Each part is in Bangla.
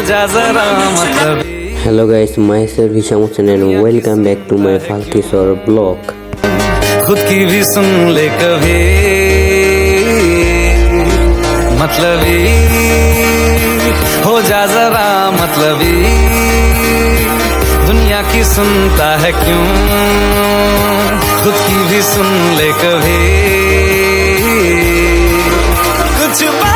जा हेलो गाइस मैं sir विशाम channel welcome back to my फाल्की sir blog खुद की भी सुन ले कभी। मतलब हो। जा जरा मतलब दुनिया की सुनता है क्यों? खुद की भी सुन ले कभी। कुछ बा...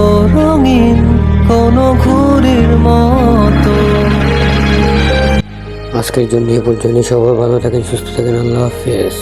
আজকের জন্য এ পর্যন্ত সবাই ভালো থাকেন সুস্থ থাকেন। আল্লাহ হাফেজ।